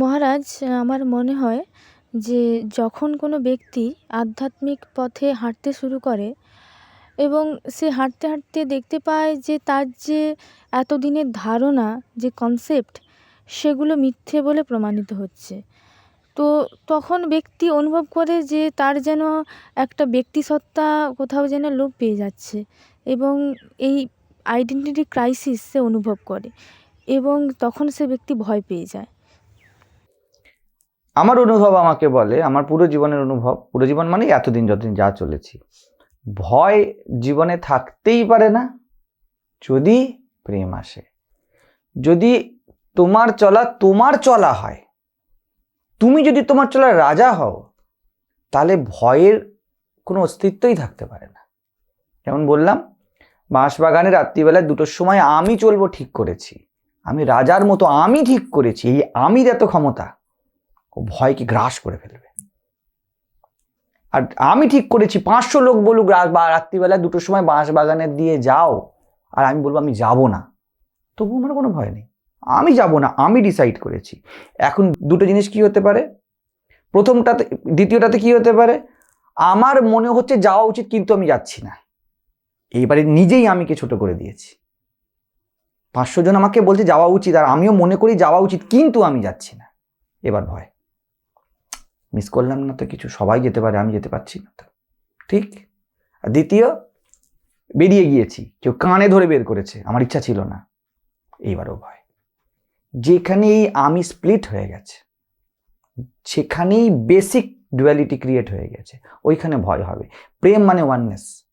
মহারাজ, আমার মনে হয় যে যখন কোনো ব্যক্তি আধ্যাত্মিক পথে হাঁটতে শুরু করে এবং সে হাঁটতে হাঁটতে দেখতে পায় যে তার যে এতদিনের ধারণা, যে কনসেপ্ট সেগুলো মিথ্যে বলে প্রমাণিত হচ্ছে। তো তখন ব্যক্তি অনুভব করে যে তার যেন একটা ব্যক্তিসত্তা কোথাও যেন লোপ পেয়ে যাচ্ছে এবং এই আইডেন্টিটি ক্রাইসিস সে অনুভব করে এবং তখন সে ব্যক্তি ভয় পেয়ে যায়। আমার অনুভব আমাকে বলে, আমার পুরো জীবনের অনুভব, পুরো জীবন মানে এতদিন যতদিন যা চলেছি। ভয় জীবনে থাকতেই পারে না যদি প্রেম আসে। যদি তোমার চলা তোমার চলা হয়, তুমি যদি তোমার চলা রাজা হও, তাহলে ভয়ের কোনো অস্তিত্বই থাকতে পারে না। যেমন বললাম, বাঁশবাগানে রাত্রিবেলায় দুটোর সময় আমি চলবো ঠিক করেছি। আমি রাজার মতো আমি ঠিক করেছি, এই আমির এত ক্ষমতা। ভয়কে গ্রাস করে ফেলবে। আর আমি ঠিক করেছি, পাঁচশো লোক বলুক বা রাত্রিবেলা দুটোর সময় বাঁশ বাগানের দিয়ে যাও, আর আমি বলব আমি যাব না। তবু আমার কোনো ভয় নেই। আমি যাব না, আমি ডিসাইড করেছি। এখন দুটো জিনিস কি হতে পারে? প্রথমটাতে, দ্বিতীয়টাতে কি হতে পারে? আমার মনে হচ্ছে যাওয়া উচিত, কিন্তু আমি যাচ্ছি না। এইবারে নিজেই আমিকে ছোট করে দিয়েছি। পাঁচশো জন আমাকে বলছে যাওয়া উচিত, আর আমিও মনে করি যাওয়া উচিত, কিন্তু আমি যাচ্ছি না। এবার ভয়। মিস করলাম না তো কিছু, সবাই যেতে পারে, আমি যেতে পারছি না তো। ঠিক? আর দ্বিতীয়, বেরিয়ে গিয়েছি। কেউ কানে ধরে বের করেছে, আমার ইচ্ছা ছিল না। এইবারও ভয়। যেখানেই আমি স্প্লিট হয়ে গেছে, সেখানেই বেসিক ডুয়ালিটি ক্রিয়েট হয়ে গেছে, ওইখানে ভয় হবে। প্রেম মানে ওয়াননেস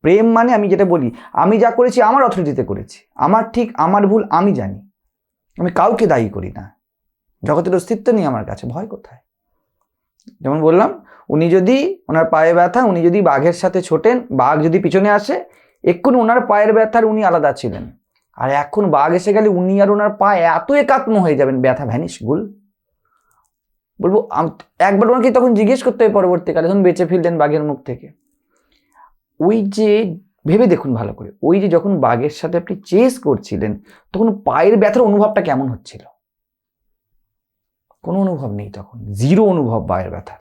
প্রেম মানে আমি যেটা বলি, আমি যা করেছি, আমার অথরিটিতে করেছি। আমার ঠিক, আমার ভুল, আমি জানি। আমি কাউকে দায়ী করি না। জগতের অস্তিত্ব নেই আমার কাছে, ভয় কোথায়? যেমন বললাম, উনি যদি ওনার পায়ে ব্যথা, উনি যদি বাঘের সাথে ছোটেন, বাঘ যদি পিছনে আসে, এক্ষুনি ওনার পায়ের ব্যথার উনি আলাদা ছিলেন। আর এখন বাঘ এসে গেলে উনি আর ওনার পা এত একাত্ম হয়ে যাবেন, ব্যথা ভ্যানিশ গুল বলব একবার ওনাকে তখন জিজ্ঞেস করতে হবে পরবর্তীকালে যখন বেঁচে ফিরলেন বাঘের মুখ থেকে। ওই যে, ভেবে দেখুন ভালো করে, ওই যে যখন বাঘের সাথে আপনি চেস করছিলেন, তখন পায়ের ব্যথার অনুভবটা কেমন হচ্ছিল? কোনো অনুভব নেই তখন। জিরো অনুভব পায়ের ব্যথার।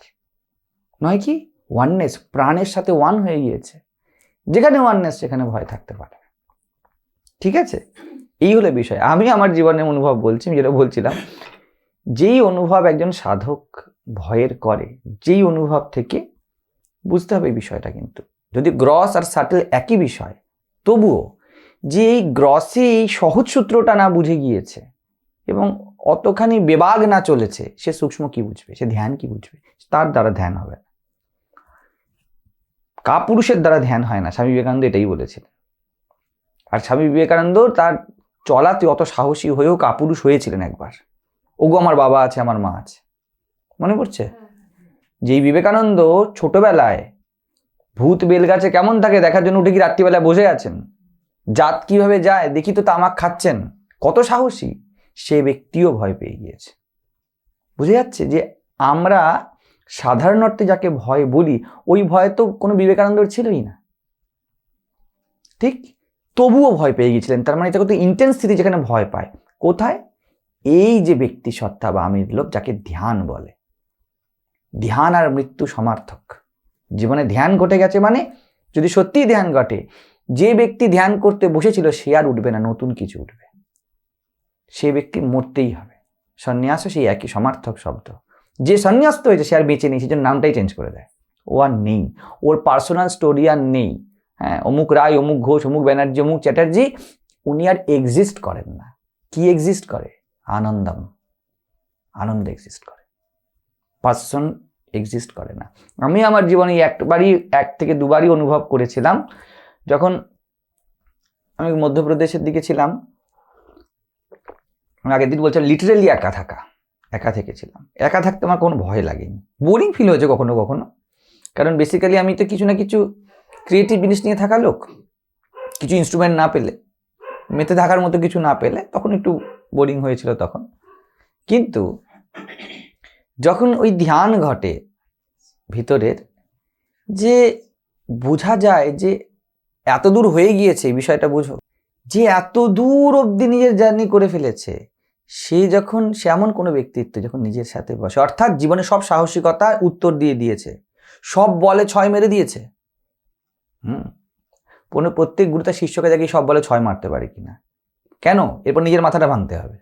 নয় কি? ওয়াননেস প্রাণের সাথে ওয়ান হয়ে গিয়েছে। যেখানে ওয়াননেস সেখানে ভয় থাকতে পারে। ঠিক আছে? এই হলো বিষয়। আমি আমার জীবনে অনুভব বলছি যেটা বলছিলাম, যেই অনুভব একজন সাধক ভয়ের করে, যেই অনুভব থেকে বুঝতে হবে এই বিষয়টা কিন্তু। যদি গ্রস আর সাটেল একই বিষয়, তবুও যে এই গ্রসে এই সহজ সূত্রটা না বুঝে গিয়েছে এবং অতখানি বেবাগ না চলেছে, সে সূক্ষ্ম কি বুঝবে? সে ধ্যান কি বুঝবে? তার দ্বারা ধ্যান হবে কাপুরুষের দ্বারা ধ্যান হয় না, স্বামী বিবেকানন্দ এটাই বলেছিলেন। আর স্বামী বিবেকানন্দ তার চলাতে অত সাহসী হয়েও কাপুরুষ হয়েছিলেন একবার। ওগো আমার বাবা আছে, আমার মা আছে। মনে পড়ছে? যেই বিবেকানন্দ ছোটবেলায় ভূত বেলগাছে কেমন থাকে দেখার জন্য উঠে কি রাত্রিবেলায় বসে আছেন? জাত কীভাবে যায়? দেখি তো তামাক খাচ্ছেন। কত সাহসী! সে ব্যক্তিও ভয় পেয়ে গিয়েছে। বুঝে যাচ্ছে যে আমরা সাধারণ অর্থে যাকে ভয় বলি, ওই ভয় তো কোনো বিবেকানন্দর ছিলই না। ঠিক? তবুও ভয় পেয়ে গিয়েছিলেন। তার মানে এটা কত ইন্টেন্সিটি যেখানে ভয় পায়। কোথায়? এই যে ব্যক্তি সত্তা বা আমির লোভ যাকে ধ্যান বলে। ধ্যান আর মৃত্যু সমার্থক। জীবনে ধ্যান ঘটে গেছে মানে যদি সত্যিই ধ্যান ঘটে, যে ব্যক্তি ধ্যান করতে বসেছিল সে আর উঠবে না, নতুন কিছু উঠবে। সে ব্যক্তি মরতেই হবে। সন্ন্যাসও সেই একই, সমার্থক শব্দ। যে সন্ন্যাস্ত হয়েছে, সে আর বেঁচে নেই, সেজন্য নামটাই চেঞ্জ করে দেয়। ও আর নেই। ওর পার্সোনাল স্টোরি আর নেই। হ্যাঁ অমুক রায়, অমুক ঘোষ, অমুক ব্যানার্জি, অমুক চ্যাটার্জি, উনি আর এক্সিস্ট করেন না। কি এক্সিস্ট করে? আনন্দম। আনন্দ এক্সিস্ট করে। পার্সন এক্সিস্ট করে না। আমি আমার জীবনে একবারই, এক থেকে দুবারই অনুভব করেছিলাম। যখন আমি মধ্যপ্রদেশের দিকে ছিলাম আমি আগের দিন বলছিলাম লিটারেলি একা থাকা, একা থেকেছিলাম। একা থাকতে আমার কোনো ভয় লাগেনি। বোরিং ফিল হয়েছে কখনো কখনো। কারণ বেসিক্যালি আমি তো কিছু না কিছু ক্রিয়েটিভ জিনিস নিয়ে থাকা লোক। কিছু ইনস্ট্রুমেন্ট না পেলে, মেতে থাকার মতো কিছু না পেলে তখন একটু বোরিং হয়েছিল তখন। কিন্তু যখন ওই ধ্যান ঘটে ভিতরের, যে বোঝা যায় যে এত দূর হয়ে গিয়েছে বিষয়টা বুঝো, যে এত দূর অবধি নিজের জার্নি করে ফেলেছে সে যখন, সে এমন কোনো ব্যক্তিত্ব যখন নিজের সাথে বসে, অর্থাৎ জীবনে সব সাহসিকতা উত্তর দিয়ে দিয়েছে, সব বলে ছয় মেরে দিয়েছে। হুম? কোনো প্রত্যেক গুরু তার শিষ্যকে দেখি সব বলে ছয় মারতে পারে কিনা? কেন? এরপর নিজের মাথাটা ভাঙতে হবে।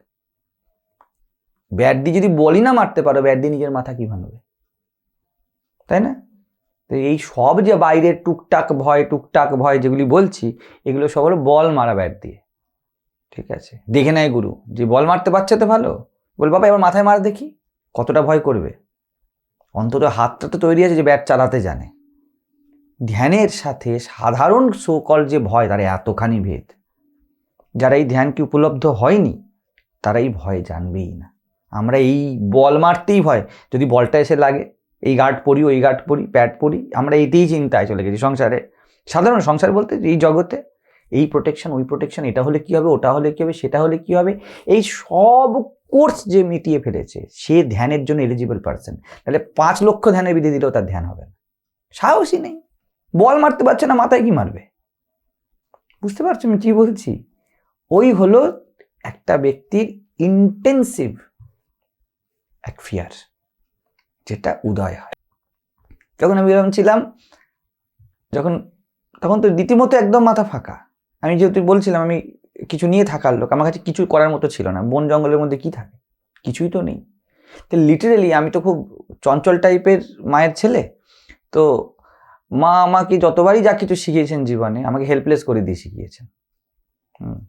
ব্যাট দিয়ে যদি বলি না মারতে পারো ব্যাট দিয়ে নিজের মাথা কি ভাঙবে? তাই না? তো এই সব যে বাইরের টুকটাক ভয় টুকটাক ভয় যেগুলি বলছি, এগুলো সব হলো বল মারা ব্যাট দিয়ে ঠিক আছে। দেখে নেয় গুরু। যে বল মারতে পারছে তো ভালো। বল, বাবা, এবার মাথায় মার দেখি, কতটা ভয় করবে? অন্তত হাতটা তো তৈরি আছে যে ব্যাট চালাতে জানে। ধ্যানের সাথে সাধারণ সোকল যে ভয়, তার এতখানি ভেদ। যারা এই ধ্যানকে উপলব্ধ হয়নি, তারা এই ভয় জানবেই না। আমরা এই বল মারতেই ভয়। যদি বলটা এসে লাগে, এই গার্ড পড়ি, ওই গার্ড পড়ি প্যাড পড়ি, আমরা এতেই চিন্তায় চলে গেছি সংসারে। সাধারণ সংসার বলতে, এই জগতে এই প্রোটেকশন ওই প্রোটেকশন এটা হলে কি হবে, ওটা হলে কি হবে, সেটা হলে কি হবে, এই সব কোর্স যে মিটিয়ে ফেলেছে, সে ধ্যানের জন্য এলিজিবল পার্সন তাহলে পাঁচ লক্ষ ধ্যানের বিধি দিলেও তার ধ্যান হবে না। সাহসই নেই। বল মারতে পারছে না, মাথায় কি মারবে? বুঝতে পারছ আমি কি বলছি? ওই হলো একটা ব্যক্তির ইন্টেন্সিভ এক ফিয়ার যেটা উদয় হয়। যখন আমি ছিলাম, যখন, তখন তো রীতিমতো একদম মাথা ফাঁকা। আমি যেহেতু বলছিলাম, আমি কিছু নিয়ে থাকার লোক, আমার কাছে কিছু করার মতো ছিল না। বন জঙ্গলের মধ্যে কি থাকে? কিছুই তো নেই। তো লিটারেলি আমি তো খুব চঞ্চল টাইপের মায়ের ছেলে। তো মা আমাকে যতবারই যা কিছু শিখিয়েছেন জীবনে, আমাকে হেল্পলেস করে দিয়ে শিখিয়েছেন। হুম।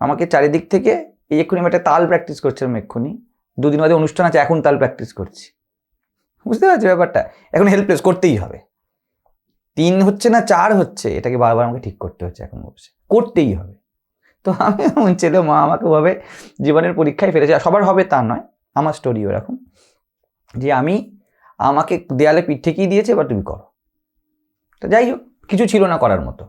আমাকে চারিদিক থেকে এই এক্ষুনি আমি একটা তাল প্র্যাকটিস করছিলাম এক্ষুনি। দুদিন বাদে অনুষ্ঠান আছে, এখন তাল প্র্যাকটিস করছি। বুঝতে পারছি ব্যাপারটা? এখন হেল্পলেস করতেই হবে। তিন হচ্ছে না, চার হচ্ছে, এটাকে বারবার আমাকে ঠিক করতে হচ্ছে এখন বসে করতেই হবে। তো আমি এমন ছেলে, মা আমাকে ভাবে জীবনের পরীক্ষায় ফেলেছে। সবার হবে তা নয়, আমার স্টোরি ওরকম, যে আমি আমাকে দেয়ালে পিঠ ঠেকিয়ে দিয়েছে, এবার তুমি করো। তো যাই হোক, কিছু ছিল না করার মতো।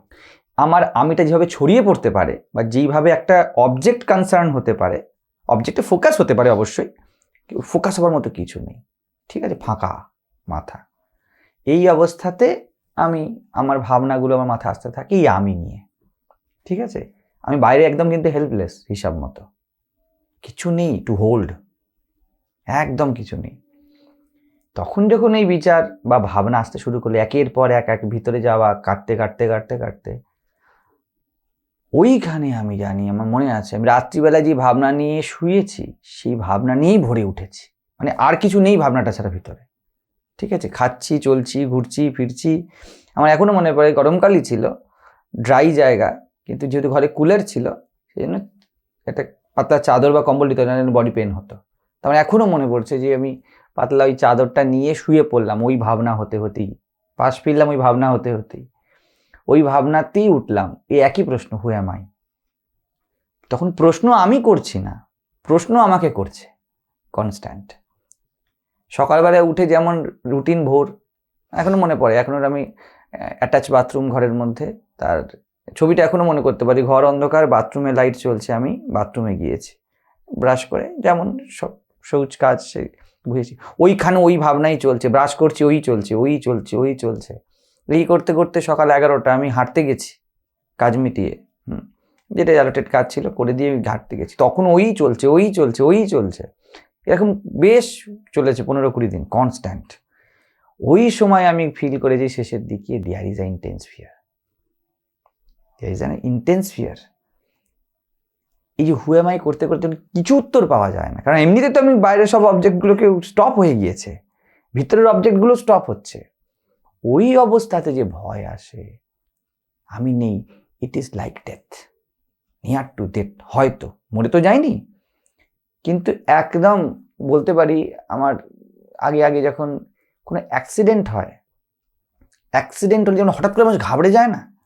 আমার আমিটা যেভাবে ছড়িয়ে পড়তে পারে বা যেইভাবে একটা অবজেক্ট কনসার্ন হতে পারে অবজেক্টে ফোকাস হতে পারে অবশ্যই ফোকাস হওয়ার মতো কিছু নেই। ঠিক আছে, ফাঁকা মাথা। এই অবস্থাতে আমি, আমার ভাবনাগুলো, আমার মাথায় আসতে থাকে, এই আমি নিয়ে। ঠিক আছে? আমি বাইরে একদম কিন্তু হেল্পলেস হিসাব মতো। কিছু নেই টু হোল্ড একদম কিছু নেই। তখন যখন এই বিচার বা ভাবনা আসতে শুরু করল, একের পর এক এক ভিতরে যাওয়া, কাটতে কাটতে কাটতে কাটতে, ওইখানে আমি জানি, আমার মনে আছে, আমি রাত্রিবেলা যে ভাবনা নিয়ে শুয়েছি, সেই ভাবনা নিয়েই ভরে উঠেছি। মানে আর কিছু নেই ভাবনাটা ছাড়া ভিতরে। ঠিক আছে? খাচ্ছি, চলছি, ঘুরছি, ফিরছি। আমার এখনও মনে পড়ে, গরমকালই ছিল ড্রাই জায়গা কিন্তু যেহেতু ঘরে কুলার ছিল সেই জন্য একটা পাতলা চাদর বা কম্বল দিতে বডি পেন হতো। তার এখনও মনে পড়ছে যে আমি পাতলা ওই চাদরটা নিয়ে শুয়ে পড়লাম, ওই ভাবনা হতে হতেই, পাশ ফিরলাম, ওই ভাবনা হতে হতেই। ওই ভাবনাতেই উঠলাম এই একই প্রশ্ন হুয়ে মাই তখন প্রশ্ন আমি করছি না, প্রশ্ন আমাকে করছে কনস্ট্যান্ট সকালবেলায় উঠে যেমন রুটিন ভোর এখনও মনে পড়ে, এখনও আমি অ্যাটাচ বাথরুম ঘরের মধ্যে, তার ছবিটা এখনও মনে করতে পারি, ঘর অন্ধকার, বাথরুমে লাইট চলছে, আমি বাথরুমে গিয়েছি। ব্রাশ করে, যেমন সব সবুজ কাজ সে বুঝেছি ওইখানে ওই ভাবনাই চলছে ব্রাশ করছি, ওই চলছে ওই চলছে ওই চলছে। এই করতে করতে সকাল এগারোটা, আমি হাঁটতে গেছি, কাজ মিটিয়ে, হুম। যেটা অ্যালোটেড কাজ ছিল, করে দিয়ে আমি হাঁটতে গেছি। তখন ওই চলছে ওই চলছে ওই চলছে। এরকম বেশ চলেছে পনেরো কুড়ি দিন কনস্ট্যান্ট ওই সময় আমি ফিল করেছি, শেষের দিকে there is a intense fear is an intense fear এই যে হুয়ামাই করতে করতে কিছু উত্তর পাওয়া যায় না। কারণ এমনিতে তো আমি বাইরের সব অবজেক্টগুলোকে স্টপ হয়ে গিয়েছে। ভিতরের অবজেক্টগুলো স্টপ হচ্ছে। ওই অবস্থাতে যে ভয় আসে, আমি নেই। It is like death near to death হয়তো। মরে তো যায়নি কিন্তু একদম বলতে পারি, আমার আগে আগে যখন কোনো অ্যাক্সিডেন্ট হয় অ্যাক্সিডেন্ট হলে যেমন হঠাৎ করে মানুষ ঘাবড়ে যায় না।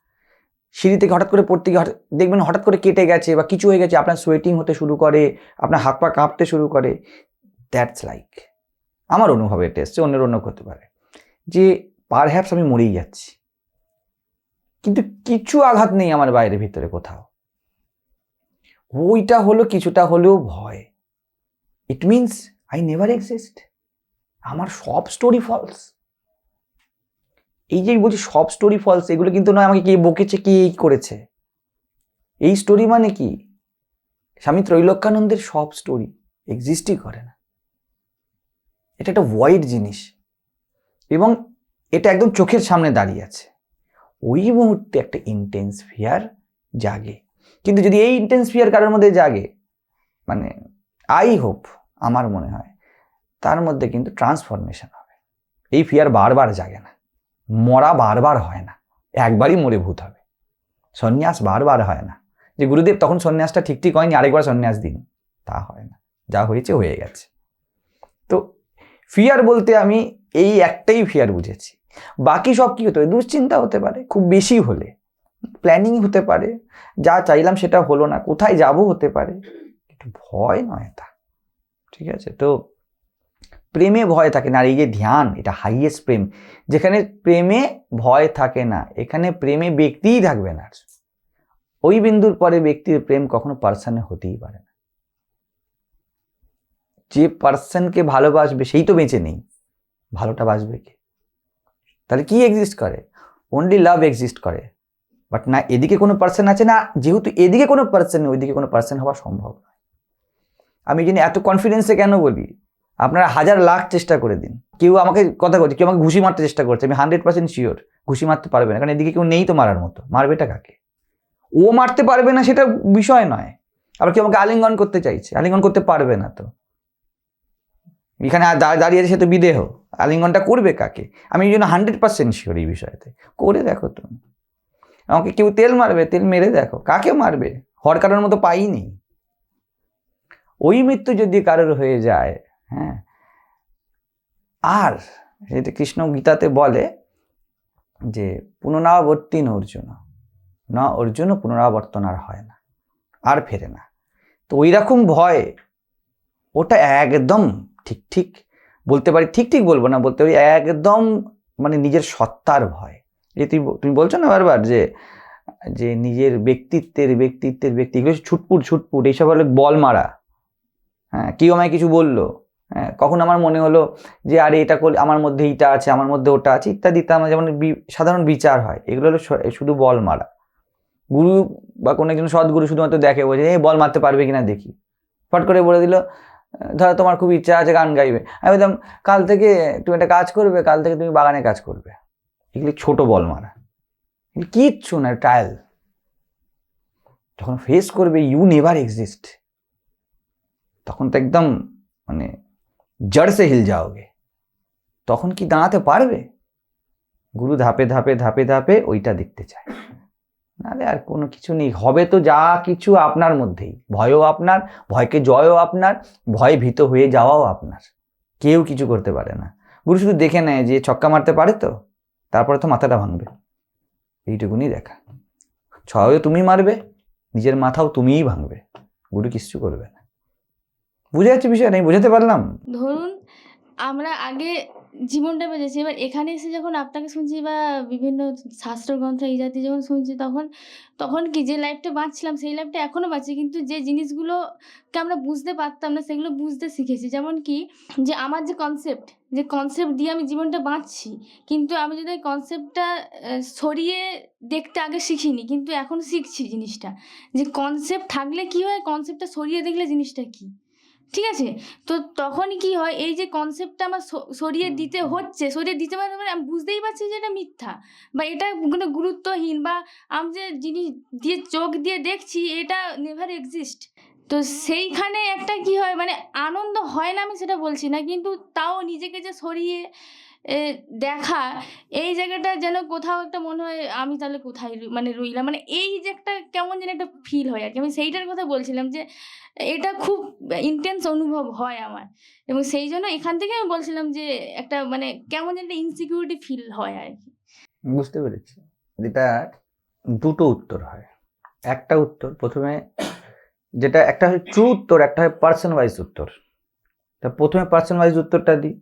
সিঁড়ি থেকে হঠাৎ করে পড়তে গিয়ে দেখবেন হঠাৎ করে কেটে গেছে বা কিছু হয়ে গেছে, আপনার সোয়েটিং হতে শুরু করে, আপনার হাত পা কাঁপতে শুরু করে। দ্যাটস লাইক আমার অনুভবে এটা এসছে অন্যের অন্য হতে পারে। যে পার হ্যাপস আমি মরেই যাচ্ছি। কিন্তু কিছু আঘাত নেই আমার বাইরে ভিতরে কোথাও। ওইটা হলো, কিছুটা হলেও ভয়। It means I never exist আমার সব স্টোরি ফলস এই যে বলছি, সব স্টোরি ফলস এগুলো কিন্তু নয় আমাকে কে বকেছে, কে এই করেছে। এই স্টোরি মানে কি? স্বামী ত্রৈলোক্যানন্দের সব স্টোরি এক্সিস্টই করে না। এটা একটা ওয়াইড জিনিস। এবং এটা একদম চোখের সামনে দাঁড়িয়ে আছে। ওই মুহূর্তে একটা ইন্টেন্স ফিয়ার জাগে। কিন্তু যদি এই ইন্টেন্স ফিয়ার কারোর মধ্যে জাগে মানে আই হোপ আমার মনে হয়, তার মধ্যে কিন্তু ট্রান্সফরমেশন হবে। এই ফিয়ার বারবার জাগে না। মরা বারবার হয় না। একবারই মরে ভূত হবে। সন্ন্যাস বারবার হয় না। যে গুরুদেব তখন সন্ন্যাসটা ঠিক ঠিক হয়নি, আরেকবার সন্ন্যাস দিন। তা হয় না। যা হয়েছে হয়ে গেছে। তো ফিয়ার বলতে আমি এই একটাই ফিয়ার বুঝেছি। বাকি সব কি হতে পারে? দুশ্চিন্তা হতে পারে, খুব বেশি হলে। প্ল্যানিং হতে পারে। যা চাইলাম সেটা হলো না। কোথায় যাব হতে পারে। একটু ভয় নয় তা। ঠিক আছে? তো প্রেমে ভয় থাকে না। আর এই যে ধ্যান, এটা হাইয়েস্ট প্রেম, যেখানে প্রেমে ভয় থাকে না, এখানে প্রেমে ব্যক্তিই থাকবে না। ওই বিন্দুর পরে ব্যক্তির প্রেম কখনো পার্সনে হতেই পারে না। যে পার্সনকে ভালোবাসবে, সেই তো বেঁচে নেই। ভালোটা বাসবে কে? তাহলে কি এক্সিস্ট করে? অনলি লাভ এক্সিস্ট করে। বাট না, এদিকে কোনো পার্সন আছে না, যেহেতু এদিকে কোনো পার্সন নেই ওইদিকে কোনো পার্সন হওয়া সম্ভব নয়। আমি জন্য এত কনফিডেন্সে কেন বলি? আপনারা হাজার লাখ চেষ্টা করে দিন। কেউ আমাকে কথা বলছে, কেউ আমাকে ঘুষি মারতে চেষ্টা করছে, আমি হান্ড্রেড পার্সেন্ট শিওর ঘুষি মারতে পারবে না, কারণ এদিকে কেউ নেই তো মারার মতো। মারবেটা কাকে? ও মারতে পারবে না সেটা বিষয় নয়। আবার কেউ আমাকে আলিঙ্গন করতে চাইছে, আলিঙ্গন করতে পারবে না তো। এখানে দাঁড়িয়ে আছে সে তো বিদেহ, আলিঙ্গনটা করবে কাকে? আমি এই জন্য হান্ড্রেড পার্সেন্ট শিওর এই বিষয়তে। করে দেখো তুমি আমাকে কেউ তেল মারবে, তেল মেরে দেখো। কাকে মারবে? হর কারোর মতো পাই নেই। ওই মৃত্যু যদি কারোর হয়ে যায় হ্যাঁ। আর এটা কৃষ্ণ গীতাতে বলে যে পুনরাবর্তী ন অর্জুন। না অর্জুন পুনরাবর্তন আর হয় না, আর ফেরে না। তো ওই রকম ভয়, ওটা একদম ঠিক ঠিক বলতে পারি, ঠিক ঠিক বলব না, বলতে পারি একদম মানে নিজের সত্তার ভয়। যে তুই, তুমি বলছো না বারবার যে যে নিজের ব্যক্তিত্বের ব্যক্তিত্বের ব্যক্তি ছুটপুট ছুটপুট, এইসব হলো বল মারা। হ্যাঁ কেউ আমায় কিছু বলল হ্যাঁ কখন আমার মনে হলো যে, আরে, এটা করলে আমার মধ্যে এইটা আছে, আমার মধ্যে ওটা আছে, ইত্যাদি ইত্যাদি যেমন বি- সাধারণ বিচার হয়। এগুলো হলো শুধু বল মারা। গুরু বা কোনো একজন সদ্গুরু শুধুমাত্র দেখে বলছে, এই বল মারতে পারবে কিনা দেখি। ফট করে বলে দিল, ধরো তোমার খুব ইচ্ছা আছে গান গাইবে। আমি বলতাম কাল থেকে তুমি একটা কাজ করবে, কাল থেকে তুমি বাগানে কাজ করবে। এগুলি ছোট বল মারা। কিচ্ছু না ট্রায়াল যখন ফেস করবে ইউ নেভার এক্সিস্ট তখন তো একদম মানে জড় সে হিল যাওগে তখন কি দাঁড়াতে পারবে গুরু ধাপে ধাপে ধাপে ধাপে ওইটা দেখতে চায় নাহলে আর কোনো কিছু নেই হবে তো যা কিছু আপনার মধ্যেই ভয়ও আপনার ভয়কে জয়ও আপনার ভয়ে ভীত হয়ে যাওয়াও আপনার কেউ কিছু করতে পারে না গুরু শুধু দেখে নেয় যে ছক্কা মারতে পারে তো তারপরে তো মাথাটা ভাঙবে এইটুকুনি দেখা ছয়ও তুমি মারবে নিজের মাথাও তুমিই ভাঙবে গুরু কিচ্ছু করবে না বুঝে যাচ্ছে বিষয় আমি বুঝাতে পারলাম? ধরুন, আমরা আগে জীবনটা বেঁচেছি এবার এখানে এসে যখন আপনাকে শুনছি বা বিভিন্ন শাস্ত্রগ্রন্থ এই জাতীয় যখন শুনছি তখন তখন কি যে লাইফটা বাঁচছিলাম, সেই লাইফটা এখনও বাঁচি, কিন্তু যে জিনিসগুলোকে আমরা বুঝতে পারতাম না, সেগুলো বুঝতে শিখেছি। যেমন কি, যে আমার যে কনসেপ্ট যে কনসেপ্ট দিয়ে আমি জীবনটা বাঁচছি, কিন্তু আমি যদি কনসেপ্টটা সরিয়ে দেখতে আগে শিখিনি, কিন্তু এখন শিখছি জিনিসটা। যে কনসেপ্ট থাকলে কি হয় কনসেপ্টটা সরিয়ে দেখলে জিনিসটা কি? ঠিক আছে? তো তখনই কি হয় এই যে কনসেপ্টটা আমার সরিয়ে দিতে হচ্ছে সরিয়ে দিতে পারে মানে আমি বুঝতেই পারছি যে এটা মিথ্যা বা এটা কোনো গুরুত্বহীন বা আমি যে জিনিস দিয়ে চোখ দিয়ে দেখছি এটা নেভার এক্সিস্ট তো সেইখানে একটা কি হয় মানে আনন্দ হয় না আমি সেটা বলছি না কিন্তু তাও নিজেকে যে সরিয়ে দেখা, এই জায়গাটা যেন কোথাও একটা মনে হয় আমি তাহলে কোথায় মানে রইলাম। মানে এই যে একটা কেমন যেন একটা ফিল হয় আর কি আমি সেইটার কথা বলছিলাম যে, এটা খুব ইন্টেন্স অনুভব হয় আমার। এবং সেই জন্য এখান থেকে আমি বলছিলাম যে, একটা মানে কেমন যেন একটা ইনসিকিউরিটি ফিল হয় আর কি বুঝতে পেরেছি। যেটা দুটো উত্তর হয়। একটা উত্তর, প্রথমে যেটা একটা হয় ট্রু উত্তর, একটা হয় পার্সন ওয়াইজ উত্তর। তা প্রথমে পার্সন ওয়াইজ উত্তরটা দিই।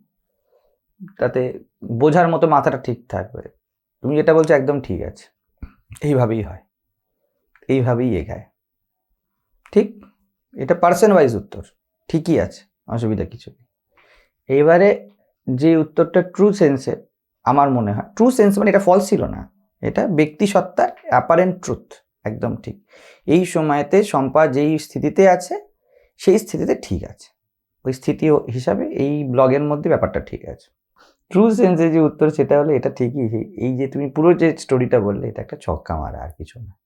তাতে বোঝার মতো মাথাটা ঠিক থাকবে। তুমি যেটা বলছো একদম ঠিক আছে। এইভাবেই হয়। এইভাবেই এগায়। ঠিক? এটা পার্সন ওয়াইজ উত্তর। ঠিকই আছে, অসুবিধা কিছু নেই। এইবারে যে উত্তরটা ট্রু সেন্সে আমার মনে হয় ট্রু সেন্স মানে এটা ফলস ছিল না। এটা ব্যক্তি সত্তার অ্যাপারেন্ট ট্রুথ একদম ঠিক। এই সময়তে শম্পা যেই স্থিতিতে আছে, সেই স্থিতিতে ঠিক আছে। ওই স্থিতি হিসাবে এই ব্লগের মধ্যে ব্যাপারটা ঠিক আছে। ট্রু সেন্সে যে উত্তর সেটা হলো এটা ঠিকই এই- যে তুমি পুরো যে স্টোরিটা বললে এটা একটা ছক্কা মারা আর কিছু না।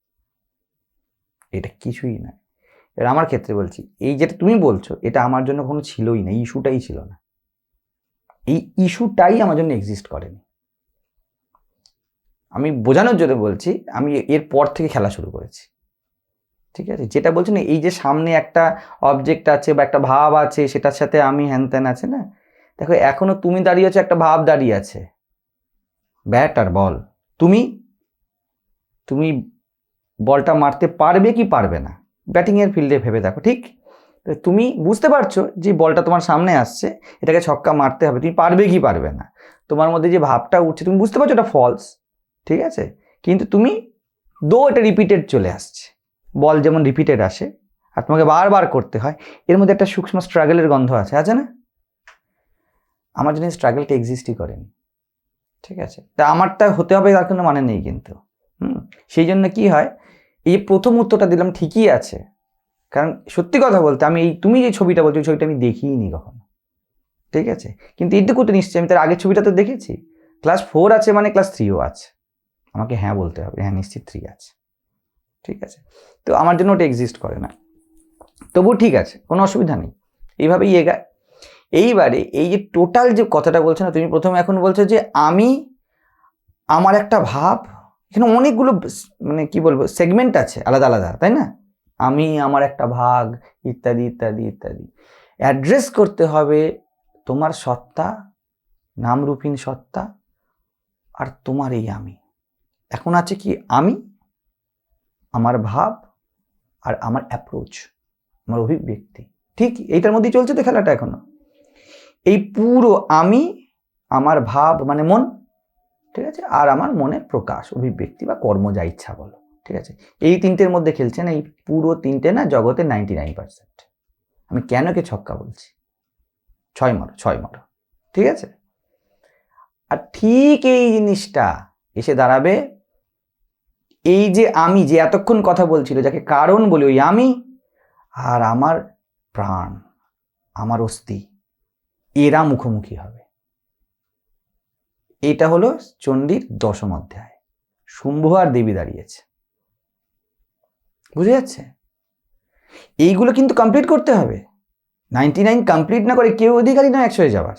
এটা কিছুই না। এবার আমার ক্ষেত্রে বলছি, এই যেটা তুমি বলছো, এটা আমার জন্য কোনো ছিলই না ইস্যুটাই ছিল না। এই ইস্যুটাই আমার জন্য এক্সিস্ট করেনি। আমি বোঝানোর জন্য বলছি, আমি এর পর থেকে খেলা শুরু করেছি। ঠিক আছে? যেটা বলছো না, এই যে সামনে একটা অবজেক্ট আছে বা একটা ভাব আছে, সেটার সাথে আমি হ্যান ত্যান আছে না দেখো, এখনও তুমি দাঁড়িয়ে আছো, একটা ভাব দাঁড়িয়ে আছে। ব্যাট আর বল। তুমি? তুমি বলটা মারতে পারবে কি পারবে না? ব্যাটিংয়ের ফিল্ডে ভেবে দেখো, ঠিক? তুমি বুঝতে পারছ যে বলটা তোমার সামনে আসছে, এটাকে ছক্কা মারতে হবে, তুমি পারবে কি পারবে না? তোমার মধ্যে যে ভাবটা উঠছে, তুমি বুঝতে পারছ এটা ফলস ঠিক আছে? কিন্তু তুমি দো এটা রিপিটেড চলে আসছে। বল যেমন রিপিটেড আসে, আর তোমাকে বারবার করতে হয়, এর মধ্যে একটা সূক্ষ্ম স্ট্রাগলের গন্ধ আছে আছে না? আমার জন্য স্ট্রাগলটা এক্সিস্টই করেনি। ঠিক আছে? তা আমারটা হতে হবে তার কোনো মানে নেই কিন্তু। হুম? সেই জন্য কি হয়? এই প্রথম উত্তরটা দিলাম ঠিকই আছে। কারণ সত্যি কথা বলতে আমি এই, তুমি যে ছবিটা বলছো ছবিটা আমি দেখিনি কখনো। ঠিক আছে? কিন্তু এইটুকু তো নিশ্চয়ই, আমি তার আগের ছবিটা তো দেখেছি। ক্লাস ফোর আছে মানে ক্লাস থ্রিও আছে। আমাকে হ্যাঁ বলতে হবে হ্যাঁ নিশ্চিত থ্রি আছে। ঠিক আছে? তো আমার জন্য ওটা এক্সিস্ট করে না। তবু ঠিক আছে, কোনো অসুবিধা নেই। এইভাবেই এগায় এইবারে এই যে টোটাল যে কথাটা বলছো না, তুমি প্রথমে এখন বলছো যে আমি, আমার একটা ভাব, এখানে অনেকগুলো মানে কি বলব সেগমেন্ট আছে, আলাদা আলাদা, তাই না? আমি, আমার একটা ভাগ, ইত্যাদি ইত্যাদি ইত্যাদি। অ্যাড্রেস করতে হবে তোমার সত্তা নামরূপীণ সত্তা, আর তোমার এই আমি। এখন আছে কি আমি, আমার ভাব, আর আমার অ্যাপ্রোচ আমার অভিব্যক্তি। ঠিক এইটার মধ্যেই চলছে তো খেলাটা এখনও? এই পুরো আমি, আমার ভাব মানে মন, ঠিক আছে? আর আমার মনের প্রকাশ, অভিব্যক্তি বা কর্ম যা ইচ্ছা বলো, ঠিক আছে? এই তিনটের মধ্যে খেলছেন এই পুরো তিনটে না জগতে নাইনটি নাইন পার্সেন্ট আমি কেন কে ছক্কা বলছি? ছয় মারো ছয় মারো, ঠিক আছে? আর ঠিক এই জিনিসটা এসে দাঁড়াবে এই যে আমি যে এতক্ষণ কথা বলছিল, যাকে কারণ বলি ওই আমি আর আমার প্রাণ, আমার অস্থি। এরা মুখোমুখি হবে। এটা হলো চণ্ডীর দশম অধ্যায়। শুম্ভ আর দেবী দাঁড়িয়েছে। বুঝে যাচ্ছে? এইগুলো কিন্তু কমপ্লিট করতে হবে। নাইনটি নাইন কমপ্লিট না করে কেউ অধিকারী নয় একশো যাওয়ার।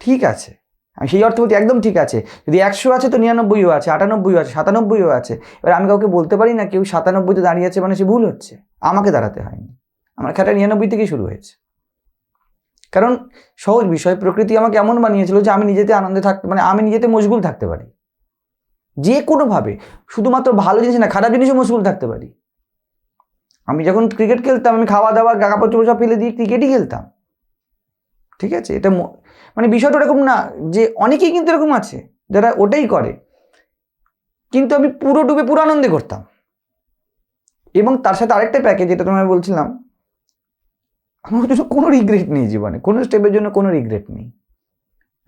ঠিক আছে। আমি সেই অর্থ বলছি একদম ঠিক আছে। যদি একশো আছে তো নিরানব্বইও আছে, আটানব্বইও আছে, সাতানব্বইও আছে। এবার আমি কাউকে বলতে পারি না কেউ সাতানব্বইতে দাঁড়িয়ে আছে মানে সে ভুল হচ্ছে। আমাকে দাঁড়াতে হয়নি। আমার খেলাটা নিরানব্বই থেকেই শুরু হয়েছে। কারণ সহজ বিষয়, প্রকৃতি আমাকে এমন বানিয়েছিল যে আমি নিজেতে আনন্দে থাকতে মানে আমি নিজেতে মশগুল থাকতে পারি। যে কোনোভাবে, শুধুমাত্র ভালো জিনিস না, খারাপ জিনিসও মশগুল থাকতে পারি। আমি যখন ক্রিকেট খেলতাম, আমি খাওয়া দাওয়া কাপড় চোপড় সব ফেলে দিয়ে ক্রিকেটই খেলতাম। ঠিক আছে? এটা মানে বিষয়টা এরকম না, যে অনেকেই কিন্তু এরকম আছে, যারা ওটাই করে। কিন্তু আমি পুরো ডুবে পুরো আনন্দে করতাম। এবং তার সাথে আরেকটা প্যাকেজ যেটা তোমায় বলছিলাম আমার জন্য কোনো রিগ্রেট নেই জীবনে, কোনো স্টেপের জন্য কোনো রিগ্রেট নেই।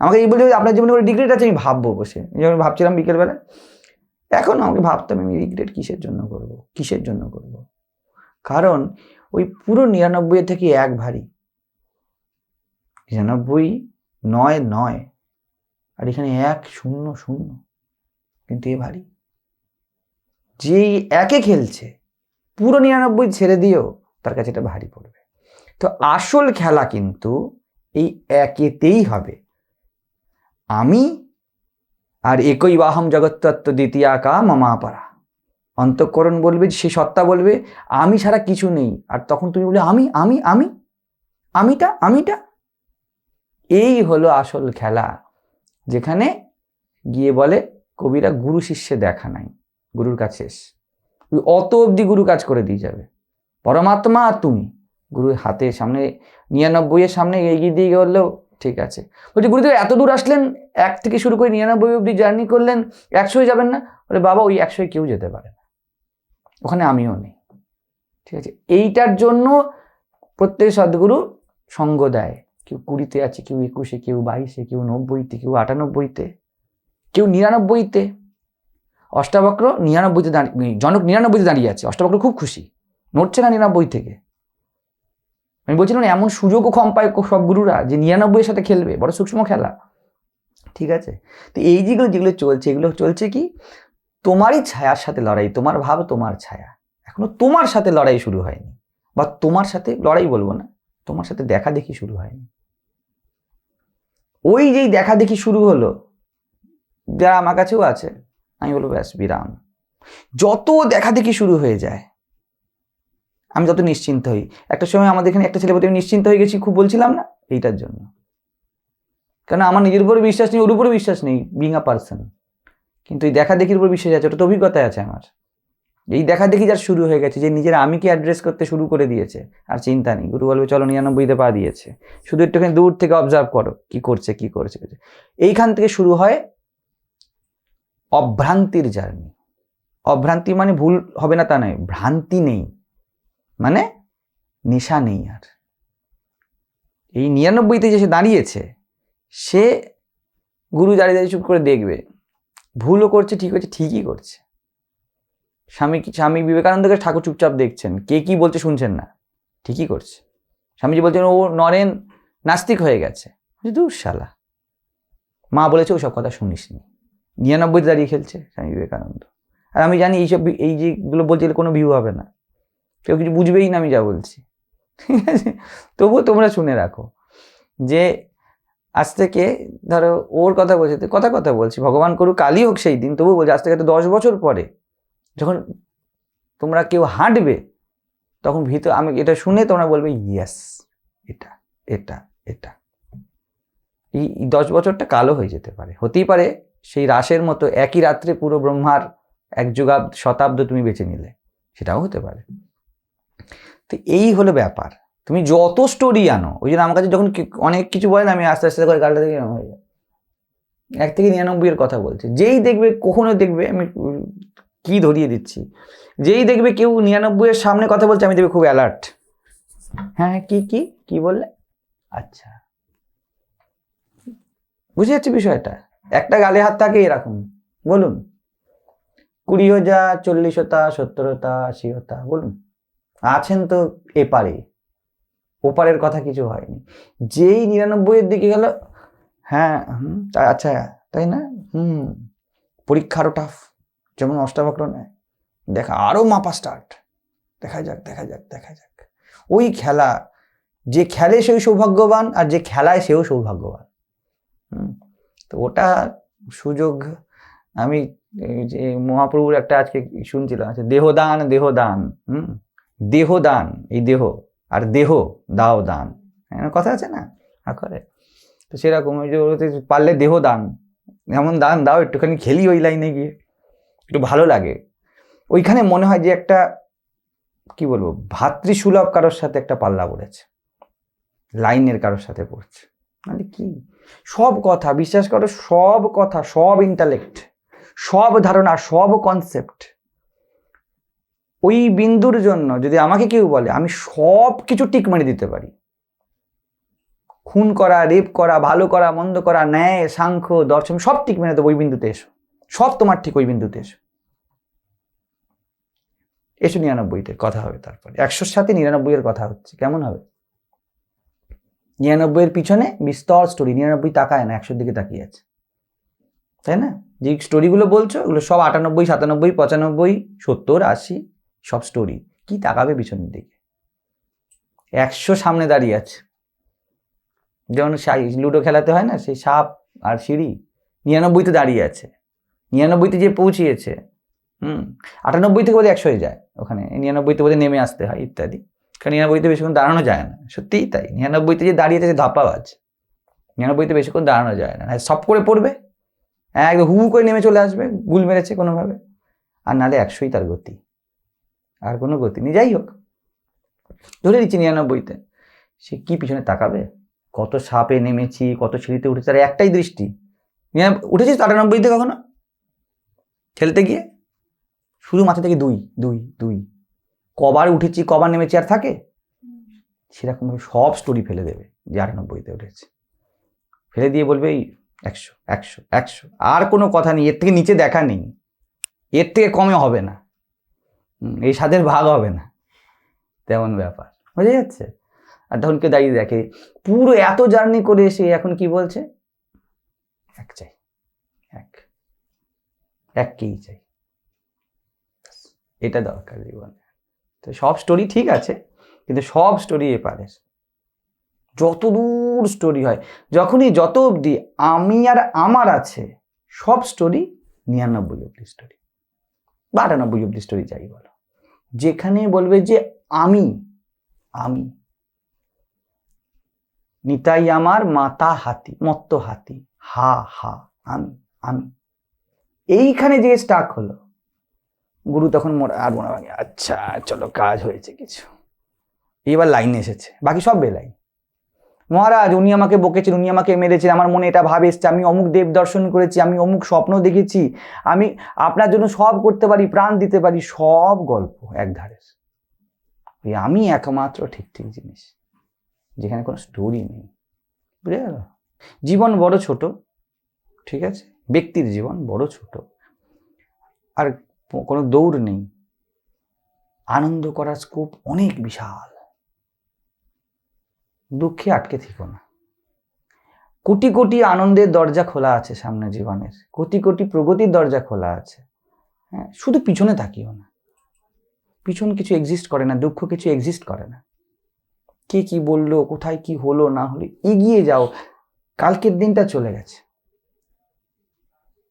আমাকে এই বলছে আপনার জীবনে কোনো রিগ্রেট আছে, আমি ভাববো বসে। যেমন ভাবছিলাম বিকেলবেলা এখন আমাকে ভাবতাম আমি রিগ্রেট কিসের জন্য করব, কিসের জন্য করব? কারণ ওই পুরো নিরানব্বই থেকে এক ভারী। নিরানব্বই নয় নয়, আর এখানে এক শূন্য শূন্য, কিন্তু এ ভারী। যেই একে খেলছে, পুরো নিরানব্বই ছেড়ে দিয়েও তার কাছে এটা ভারী পড়বে। তো আসল খেলা কিন্তু এই একেতেই হবে। আমি আর একই বাহম জগত্তত্ত্ব দ্বিতীয় কা মামাপারা অন্তঃকরণ বলবে, সে সত্তা বলবে, আমি ছাড়া কিছু নেই। আর তখন তুমি বলে আমি আমি আমি, আমিটা আমিটা। এই হলো আসল খেলা, যেখানে গিয়ে বলে, কবিরা গুরু শিষ্যে দেখা নাই, গুরুর কাছে শেষ। অত অবধি গুরু কাজ করে দিয়ে যাবে। পরমাত্মা আর তুমি। গুরুর হাতে সামনে, নিরানব্বইয়ের সামনে এগিয়ে দিয়ে গেলেও ঠিক আছে। বলছি, গুরুদেব, এত দূর আসলেন? এক থেকে শুরু করে নিরানব্বই অবধি জার্নি করলেন একশোই যাবেন না? বলে, বাবা, ওই একশোয় কেউ যেতে পারে না। ওখানে আমিও নেই। ঠিক আছে, এইটার জন্য প্রত্যেক সদ্গুরু সঙ্গ দেয়। কেউ কুড়িতে আছে, কেউ একুশে, কেউ বাইশে, কেউ নব্বইতে, কেউ আটানব্বইতে, কেউ নিরানব্বইতে। অষ্টাবক্র নিরানব্বইতে দাঁড়িয়ে জনক নিরানব্বইতে দাঁড়িয়ে আছে। অষ্টাবক্র খুব খুশি। নড়ছে না নিরানব্বই থেকে। আমি বলছিলাম না, এমন সুযোগও কম পায় সব গুরুরা যে নিরানব্বইয়ের সাথে খেলবে, বড় সূক্ষ্ম খেলা। ঠিক আছে? তো এই যেগুলো যেগুলো চলছে, এগুলো চলছে কি? তোমারই ছায়ার সাথে লড়াই, তোমার ভাব, তোমার ছায়া। এখনও তোমার সাথে লড়াই শুরু হয়নি। বা তোমার সাথে, লড়াই বলব না, তোমার সাথে দেখা দেখি শুরু হয়নি। ওই যেই দেখা দেখি শুরু হলো, যারা আমার কাছেও আছে, আমি বলব ব্যাস, বিরাম। যত দেখা দেখি শুরু হয়ে যায় আমি তত নিশ্চিন্ত হই। একটা সময় আমাদের এখানে একটা ছেলে প্রতি আমি নিশ্চিন্ত হয়ে গেছি, খুব বলছিলাম না এইটার জন্য। কারণ আমার নিজের উপরে বিশ্বাস নেই, ওর উপরে বিশ্বাস নেই বিং আ পার্সন কিন্তু এই দেখা দেখির উপর বিশ্বাস আছে, ওটা তো অভিজ্ঞতায় আছে আমার। এই দেখা দেখি যার শুরু হয়ে গেছে, যে নিজের আমিকে অ্যাড্রেস করতে শুরু করে দিয়েছে, আর চিন্তা নেই। গুরু বলবে, চলো নিরানব্বইতে পা দিয়েছে। শুধু একটুখানি দূর থেকে অবজার্ভ করো, কি করছে কি করছে এইখান থেকে শুরু হয় অভ্রান্তির জার্নি অভ্রান্তি মানে ভুল হবে না তা নয়, ভ্রান্তি নেই। মানে নেশা নেই আর। এই নিরানব্বইতে যে সে দাঁড়িয়েছে, সে গুরু দাঁড়িয়ে দাঁড়িয়ে চুপ করে দেখবে। ভুলও করছে, ঠিক হচ্ছে ঠিকই করছে। স্বামী স্বামী বিবেকানন্দকে ঠাকুর চুপচাপ দেখছেন, কে কি বলছে শুনছেন না, ঠিকই করছে। স্বামীজি বলছেন, ও নরেন নাস্তিক হয়ে গেছে দূর শালা মা বলেছে ওসব কথা শুনিসনি। নিরানব্বইতে দাঁড়িয়ে খেলছে স্বামী বিবেকানন্দ। আর আমি জানি, এইসব এই যেগুলো বলছি কোনো ভিউ হবে না। কেউ কিছু বুঝবেই না আমি যা বলছি। ঠিক আছে? তবুও তোমরা শুনে রাখো যে আজ থেকে ধরো ওর কথা বলছে কথা কথা বলছি, ভগবান করুক, কালই হোক সেই দিন তবু বলছি আজ থেকে তো দশ বছর পরে, যখন তোমরা কেউ হাঁটবে, তখন ভিতর আমি এটা শুনে তোমরা বলবে ইয়াস এটা এটা এটা। এই দশ বছরটা কালো হয়ে যেতে পারে। হতেই পারে সেই রাসের মতো একই রাত্রে পুরো ব্রহ্মার এক যুগাব্দ শতাব্দ তুমি বেছে নিলে, সেটাও হতে পারে। তো এই হলো ব্যাপার। তুমি যত স্টোরি আনো, ওই জন্য আমার কাছে যখন অনেক কিছু বলেন আমি আস্তে আস্তে করে গালটা থেকে হয়ে যায়। এক থেকে নিরানব্বই এর কথা বলছে। যেই দেখবে, কখনো দেখবে, আমি কি ধরিয়ে দিচ্ছি? যেই দেখবে কেউ নিরানব্বই এর সামনে কথা বলছে, আমি দেখবে খুব অ্যালার্ট হ্যাঁ কি কি কি বললে? আচ্ছা। বুঝে যাচ্ছে বিষয়টা? একটা গালে হাত থাকে এরকম। বলুন। কুড়ি হতা চল্লিশ হতা, সত্তর হতা, আশি হতা, বলুন। আছেন তো এপারে। ওপারের কথা কিছু হয়নি। যেই নিরানব্বইয়ের দিকে গেল হ্যাঁ আচ্ছা তাই না? হুম, পরীক্ষারও টাফ যেমন অষ্টাবক্র নেয়। দেখা, আরও মাপা স্টার্ট দেখা যাক দেখা যাক দেখা যাক। ওই খেলা, যে খেলে সেই সৌভাগ্যবান আর যে খেলায় সেও সৌভাগ্যবান। তো ওটা সুযোগ আমি যে মহাপ্রভুর একটা আজকে শুনছিলাম আচ্ছা দেহদান দেহদান, হুম। দেহদান, এই দেহ, আর দেহ দাও দান কথা আছে না? করে। তো সেরকম ওই যে পারলে দেহ দান এমন দান দাও, একটুখানি খেলি ওই লাইনে গিয়ে, একটু ভালো লাগে। ওইখানে মনে হয় যে একটা, কি বলব, ভাতৃসুলভ কারোর সাথে একটা পাল্লা পড়েছে। লাইনের কারোর সাথে পড়ছে। মানে কি? সব কথা, বিশ্বাস করো, সব কথা, সব ইন্টালেক্ট সব ধারণা, সব কনসেপ্ট ওই বিন্দুর জন্য যদি আমাকে কেউ বলে, আমি সব কিছু টিক মারি দিতে পারি। খুন করা, রেপ করা, ভালো করা, মন্দ করা, ন্যায়, সাংখ্য, দর্শন, সব ঠিক মেনে দেবো ওই বিন্দুতে এসো। সব তোমার ঠিক ওই বিন্দুতে এসো। এসো নিরানব্বইতে, কথা হবে তারপরে। একশোর সাথে নিরানব্বই এর কথা হচ্ছে, কেমন হবে? নিরানব্বইয়ের পিছনে বিস্তর স্টোরি নিরানব্বই তাকায় না, একশোর দিকে তাকিয়ে আছে। তাই না? যে স্টোরিগুলো বলছো, ওগুলো সব আটানব্বই, সাতানব্বই, পঁচানব্বই, সত্তর, আশি সব স্টোরি কি তাকাবে পিছনের দিকে? একশো সামনে দাঁড়িয়ে আছে। যেমন লুডো খেলাতে হয় না, সেই সাপ আর সিঁড়ি নিরানব্বইতে দাঁড়িয়ে আছে। নিরানব্বইতে যে পৌঁছিয়েছে, হুম আটানব্বই থেকে বোধহয় একশো হয়ে যায় ওখানে, নিরানব্বইতে বোধহয় নেমে আসতে হয় ইত্যাদি। কারণ নিরানব্বইতে বেশিক্ষণ দাঁড়ানো যায় না, সত্যিই তাই। নিরানব্বইতে যে দাঁড়িয়েছে সে ধাপ্পাবাজ নিরানব্বইতে বেশিক্ষণ দাঁড়ানো যায় না। সব করে পড়বে? একদম হু করে নেমে চলে আসবে, গুল মেরেছে কোনোভাবে। আর নালে একশোই তার গতি। আর কোনো গতি নেই। যাই হোক, ধরে নিচ্ছি নিরানব্বইতে। সে কি পিছনে তাকাবে? কত সাপে নেমেছি, কত সিঁড়িতে উঠেছি, তার একটাই দৃষ্টি। উঠেছিস আটানব্বইতে কখনো? খেলতে গিয়ে? শুধু মাথা থেকে দুই দুই দুই। কবার উঠেছি, কবার নেমেছি, আর থাকে? সেরকমভাবে সব স্টোরি ফেলে দেবে যে আটানব্বইতে উঠেছে। ফেলে দিয়ে বলবে, এই, একশো একশো একশো। আর কোনো কথা নেই, এর থেকে নিচে দেখা নেই। এর থেকে কমে হবে না। এই স্বাদের ভাগ হবে না। তেমন ব্যাপার। বোঝা যাচ্ছে? আর তখন কেউ দাঁড়িয়ে দেখে, পুরো এত জার্নি করে এসে এখন কি বলছে? এক চাই। এক। এককেই চাই। এটা দরকার জীবনে। তো সব স্টোরি ঠিক আছে, কিন্তু সব স্টোরি এপারের। যত দূর স্টোরি হয়, যখনই যত অবধি আমি আর আমার আছে, সব স্টোরি নিরানব্বই অব্দি স্টোরি বা আটানব্বই অব্দি স্টোরি যাই বলো। যেখানে বলবে যে আমি আমি। নিতাই আমার মাতা হাতি, মত্ত হাতি। হা হা, আমি আমি। এইখানে যে স্টাক হলো, গুরু তখন আর মনে ভাঙে আচ্ছা চলো, কাজ হয়েছে কিছু। এবার লাইন এসেছে। বাকি সব বেলাই মহারাজ, উনি আমাকে বকেছেন, উনি আমাকে মেরেছেন, আমার মনে এটা ভাব এসছে, আমি অমুক দেব দর্শন করেছি, আমি অমুক স্বপ্ন দেখেছি, আমি আপনার জন্য সব করতে পারি, প্রাণ দিতে পারি, সব গল্প একধারে আমি একমাত্র ঠিক ঠিক জিনিস, যেখানে কোনো স্টোরি নেই। বুঝে গেল? জীবন বড় ছোট, ঠিক আছে? ব্যক্তির জীবন বড় ছোট। আর কোনো দৌড় নেই। আনন্দ করার স্কোপ অনেক বিশাল। দুঃখে আটকে থেকো না। কোটি কোটি আনন্দের দরজা খোলা আছে সামনে জীবনের। কোটি কোটি প্রগতির দরজা খোলা আছে। হ্যাঁ শুধু পিছনে তাকিও না। পিছন কিছু এক্সিস্ট করে না, দুঃখ কিছু এক্সিস্ট করে না। কে কি বলল, কোথায় কি হলো, না হলো এগিয়ে যাও। কালকের দিনটা চলে গেছে।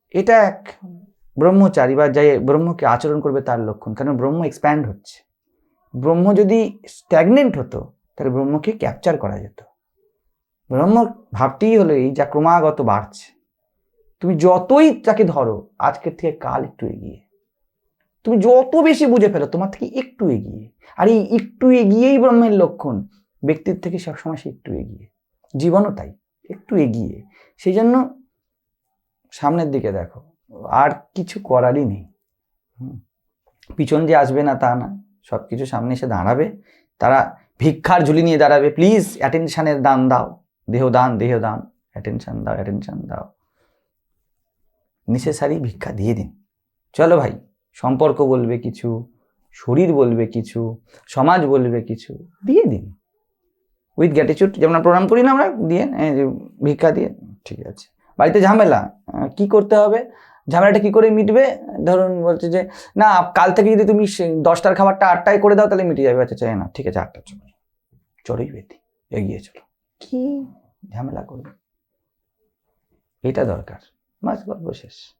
এটা এক ব্রহ্মচারী বা যাই ব্রহ্মকে আচরণ করবে তার লক্ষণ। কারণ ব্রহ্ম এক্সপ্যান্ড হচ্ছে। ব্রহ্ম যদি স্ট্যাগনেন্ট হতো তাহলে ব্রহ্মকে ক্যাপচার করা যেত। ব্রহ্ম ভাবতেই হলো, এই যা ক্রমাগত বাড়ছে, তুমি যতই তাকে ধরো, আজকের থেকে কাল একটু এগিয়ে। তুমি যত বেশি বুঝে ফেলো, তোমার থেকে একটু এগিয়ে। আর এই একটু এগিয়েই ব্রহ্মের লক্ষণ, ব্যক্তির থেকে সবসময় সে একটু এগিয়ে। জীবনও তাই, একটু এগিয়ে। সেই জন্য সামনের দিকে দেখো, আর কিছু করারই নেই। পিছন যে আসবে না তা না সব কিছু সামনে এসে দাঁড়াবে। তারা ভিক্ষার ঝুলি নিয়ে দাঁড়াবে প্লিজ অ্যাটেনশনের দান দাও। দেহ দান দেহ দান অ্যাটেনশন দাও অ্যাটেনশন দাও। নেসেসারি ভিক্ষা দিয়ে দিন। চলো ভাই, সম্পর্ক বলবে কিছু, শরীর বলবে কিছু, সমাজ বলবে কিছু, দিয়ে দিন। উইথ গ্র্যাটিচিউড যেমন প্রণাম করি না আমরা, দিয়ে ভিক্ষা দিয়ে, ঠিক আছে। বাড়িতে ঝামেলা কি করতে হবে? ঝামেলাটা কি করে মিটবে? ধরুন বলছে যে, না, কাল থেকে যদি তুমি দশটার খাবারটা আটটায় করে দাও, তাহলে মিটে যাবে। আচ্ছা চাই না ঠিক আছে, আটটার চলো চড়ই বেতি এগিয়ে চলো। কি? ঝামেলা করবে। এটা দরকার। মাছ গল্প শেষ।